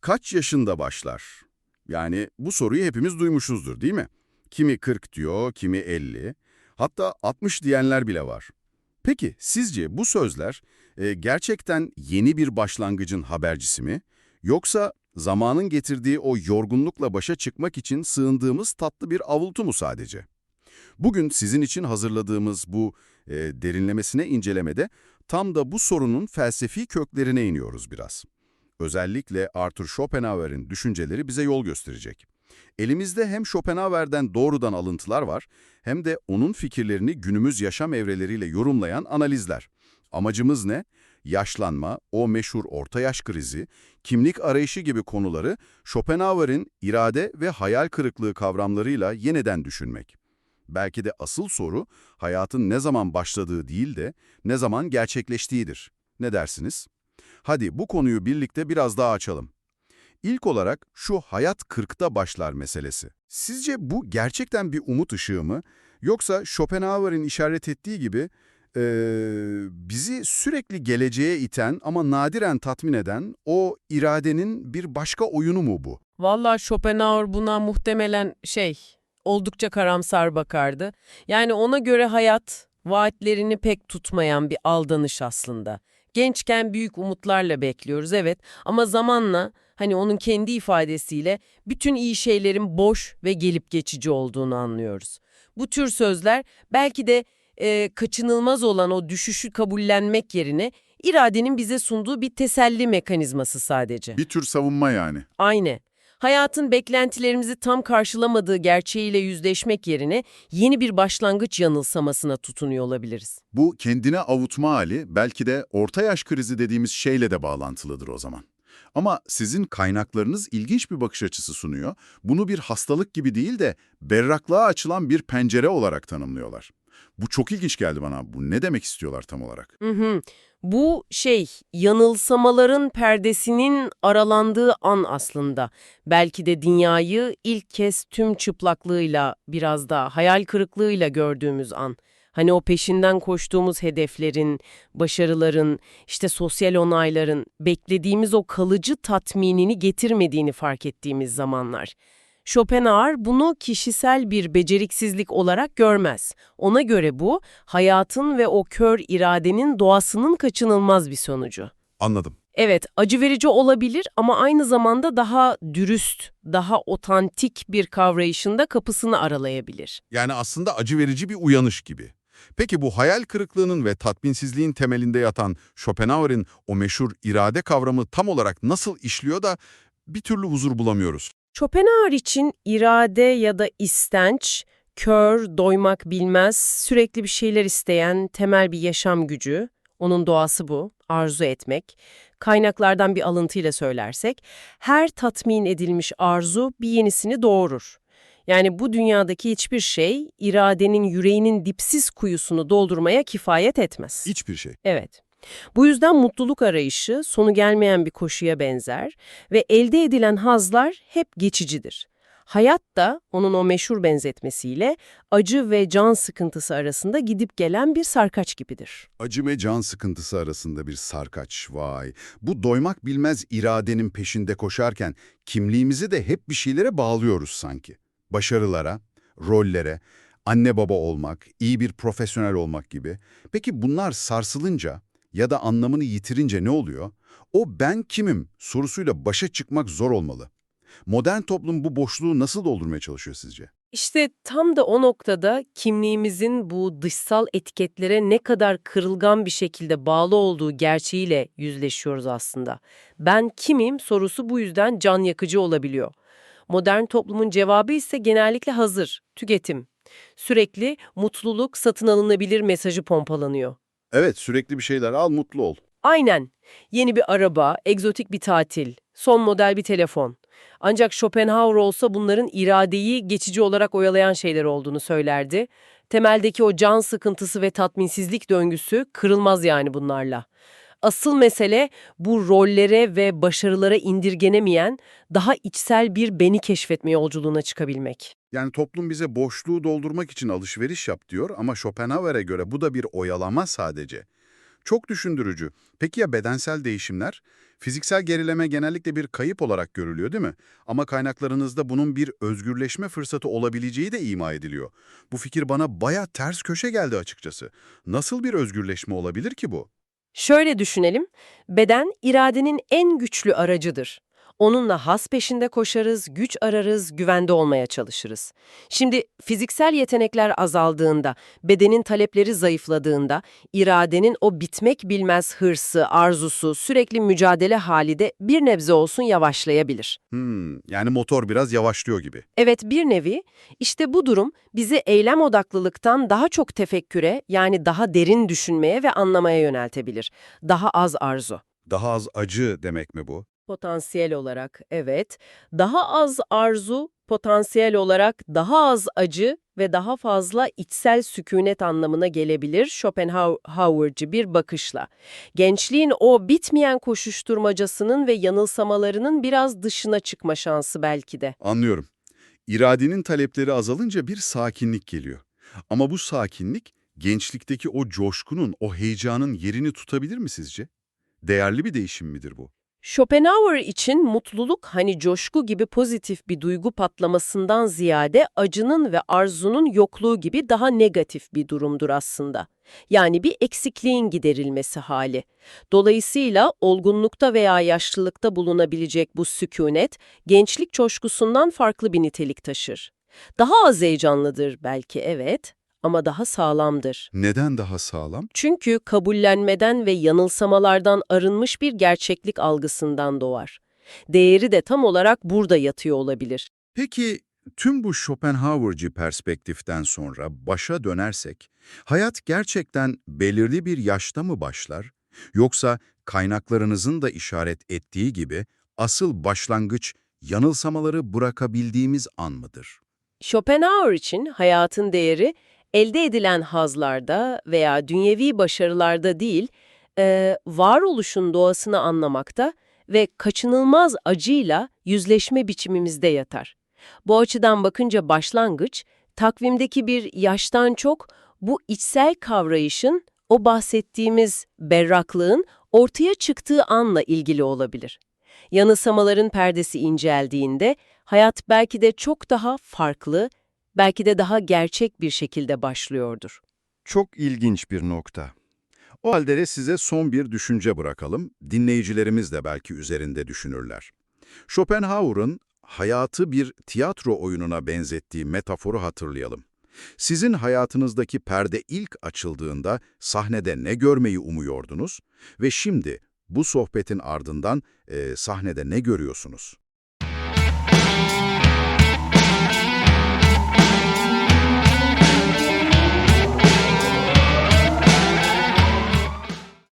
kaç yaşında başlar? Yani bu soruyu hepimiz duymuşuzdur değil mi? Kimi 40 diyor, kimi 50, hatta 60 diyenler bile var. Peki sizce bu sözler e, gerçekten yeni bir başlangıcın habercisi mi? Yoksa zamanın getirdiği o yorgunlukla başa çıkmak için sığındığımız tatlı bir avultu mu sadece? Bugün sizin için hazırladığımız bu e, derinlemesine incelemede tam da bu sorunun felsefi köklerine iniyoruz biraz. Özellikle Arthur Schopenhauer'in düşünceleri bize yol gösterecek. Elimizde hem Schopenhauer'den doğrudan alıntılar var, hem de onun fikirlerini günümüz yaşam evreleriyle yorumlayan analizler. Amacımız ne? Yaşlanma, o meşhur orta yaş krizi, kimlik arayışı gibi konuları Schopenhauer'in irade ve hayal kırıklığı kavramlarıyla yeniden düşünmek. Belki de asıl soru hayatın ne zaman başladığı değil de ne zaman gerçekleştiğidir. Ne dersiniz? Hadi bu konuyu birlikte biraz daha açalım. İlk olarak şu hayat 40'ta başlar meselesi. Sizce bu gerçekten bir umut ışığı mı? Yoksa Schopenhauer'in işaret ettiği gibi eee, bizi sürekli geleceğe iten ama nadiren tatmin eden o iradenin bir başka oyunu mu bu? Vallahi Schopenhauer buna muhtemelen şey, oldukça karamsar bakardı. Yani ona göre hayat, vaatlerini pek tutmayan bir aldanış aslında. Gençken büyük umutlarla bekliyoruz evet ama zamanla hani onun kendi ifadesiyle bütün iyi şeylerin boş ve gelip geçici olduğunu anlıyoruz. Bu tür sözler belki de e, kaçınılmaz olan o düşüşü kabullenmek yerine iradenin bize sunduğu bir teselli mekanizması sadece. Bir tür savunma yani. Aynı. Hayatın beklentilerimizi tam karşılamadığı gerçeğiyle yüzleşmek yerine yeni bir başlangıç yanılsamasına tutunuyor olabiliriz. Bu kendine avutma hali belki de orta yaş krizi dediğimiz şeyle de bağlantılıdır o zaman. Ama sizin kaynaklarınız ilginç bir bakış açısı sunuyor. Bunu bir hastalık gibi değil de berraklığa açılan bir pencere olarak tanımlıyorlar. Bu çok ilginç geldi bana. Bu ne demek istiyorlar tam olarak? Hı hı. Bu şey, yanılsamaların perdesinin aralandığı an aslında. Belki de dünyayı ilk kez tüm çıplaklığıyla, biraz da hayal kırıklığıyla gördüğümüz an. Hani o peşinden koştuğumuz hedeflerin, başarıların, işte sosyal onayların, beklediğimiz o kalıcı tatminini getirmediğini fark ettiğimiz zamanlar. Schopenhauer bunu kişisel bir beceriksizlik olarak görmez. Ona göre bu, hayatın ve o kör iradenin doğasının kaçınılmaz bir sonucu. Anladım. Evet, acı verici olabilir ama aynı zamanda daha dürüst, daha otantik bir kavrayışında kapısını aralayabilir. Yani aslında acı verici bir uyanış gibi. Peki bu hayal kırıklığının ve tatminsizliğin temelinde yatan Schopenhauer'in o meşhur irade kavramı tam olarak nasıl işliyor da bir türlü huzur bulamıyoruz? Schopenhauer için irade ya da istenç, kör, doymak bilmez, sürekli bir şeyler isteyen temel bir yaşam gücü. Onun doğası bu, arzu etmek. Kaynaklardan bir alıntıyla söylersek, her tatmin edilmiş arzu bir yenisini doğurur. Yani bu dünyadaki hiçbir şey iradenin yüreğinin dipsiz kuyusunu doldurmaya kifayet etmez. Hiçbir şey. Evet. Bu yüzden mutluluk arayışı sonu gelmeyen bir koşuya benzer ve elde edilen hazlar hep geçicidir. Hayat da onun o meşhur benzetmesiyle acı ve can sıkıntısı arasında gidip gelen bir sarkaç gibidir. Acı ve can sıkıntısı arasında bir sarkaç, vay. Bu doymak bilmez iradenin peşinde koşarken kimliğimizi de hep bir şeylere bağlıyoruz sanki. Başarılara, rollere, anne baba olmak, iyi bir profesyonel olmak gibi. Peki bunlar sarsılınca ya da anlamını yitirince ne oluyor? O ben kimim sorusuyla başa çıkmak zor olmalı. Modern toplum bu boşluğu nasıl doldurmaya çalışıyor sizce? İşte tam da o noktada kimliğimizin bu dışsal etiketlere ne kadar kırılgan bir şekilde bağlı olduğu gerçeğiyle yüzleşiyoruz aslında. Ben kimim sorusu bu yüzden can yakıcı olabiliyor. Modern toplumun cevabı ise genellikle hazır, tüketim. Sürekli mutluluk satın alınabilir mesajı pompalanıyor. Evet, sürekli bir şeyler al, mutlu ol. Aynen. Yeni bir araba, egzotik bir tatil, son model bir telefon. Ancak Schopenhauer olsa bunların iradeyi geçici olarak oyalayan şeyler olduğunu söylerdi. Temeldeki o can sıkıntısı ve tatminsizlik döngüsü kırılmaz yani bunlarla. Asıl mesele bu rollere ve başarılara indirgenemeyen, daha içsel bir beni keşfetme yolculuğuna çıkabilmek. Yani toplum bize boşluğu doldurmak için alışveriş yap diyor ama Schopenhauer'e göre bu da bir oyalama sadece. Çok düşündürücü. Peki ya bedensel değişimler? Fiziksel gerileme genellikle bir kayıp olarak görülüyor değil mi? Ama kaynaklarınızda bunun bir özgürleşme fırsatı olabileceği de ima ediliyor. Bu fikir bana baya ters köşe geldi açıkçası. Nasıl bir özgürleşme olabilir ki bu? Şöyle düşünelim, beden iradenin en güçlü aracıdır. Onunla has peşinde koşarız, güç ararız, güvende olmaya çalışırız. Şimdi fiziksel yetenekler azaldığında, bedenin talepleri zayıfladığında, iradenin o bitmek bilmez hırsı, arzusu, sürekli mücadele hali de bir nebze olsun yavaşlayabilir. Hmm, yani motor biraz yavaşlıyor gibi. Evet bir nevi, işte bu durum bizi eylem odaklılıktan daha çok tefekküre, yani daha derin düşünmeye ve anlamaya yöneltebilir. Daha az arzu. Daha az acı demek mi bu? Potansiyel olarak evet, daha az arzu, potansiyel olarak daha az acı ve daha fazla içsel sükunet anlamına gelebilir Schopenhauer'cı bir bakışla. Gençliğin o bitmeyen koşuşturmacasının ve yanılsamalarının biraz dışına çıkma şansı belki de. Anlıyorum. İradenin talepleri azalınca bir sakinlik geliyor. Ama bu sakinlik gençlikteki o coşkunun, o heyecanın yerini tutabilir mi sizce? Değerli bir değişim midir bu? Schopenhauer için mutluluk hani coşku gibi pozitif bir duygu patlamasından ziyade acının ve arzunun yokluğu gibi daha negatif bir durumdur aslında. Yani bir eksikliğin giderilmesi hali. Dolayısıyla olgunlukta veya yaşlılıkta bulunabilecek bu sükunet, gençlik coşkusundan farklı bir nitelik taşır. Daha az heyecanlıdır belki evet ama daha sağlamdır. Neden daha sağlam? Çünkü kabullenmeden ve yanılsamalardan arınmış bir gerçeklik algısından doğar. Değeri de tam olarak burada yatıyor olabilir. Peki tüm bu Schopenhauer'cı perspektiften sonra başa dönersek, hayat gerçekten belirli bir yaşta mı başlar? Yoksa kaynaklarınızın da işaret ettiği gibi asıl başlangıç yanılsamaları bırakabildiğimiz an mıdır? Schopenhauer için hayatın değeri elde edilen hazlarda veya dünyevi başarılarda değil, e, varoluşun doğasını anlamakta ve kaçınılmaz acıyla yüzleşme biçimimizde yatar. Bu açıdan bakınca başlangıç, takvimdeki bir yaştan çok bu içsel kavrayışın, o bahsettiğimiz berraklığın ortaya çıktığı anla ilgili olabilir. Yanılsamaların perdesi inceldiğinde hayat belki de çok daha farklı, belki de daha gerçek bir şekilde başlıyordur. Çok ilginç bir nokta. O halde de size son bir düşünce bırakalım. Dinleyicilerimiz de belki üzerinde düşünürler. Schopenhauer'ın hayatı bir tiyatro oyununa benzettiği metaforu hatırlayalım. Sizin hayatınızdaki perde ilk açıldığında sahnede ne görmeyi umuyordunuz ve şimdi bu sohbetin ardından e, sahnede ne görüyorsunuz?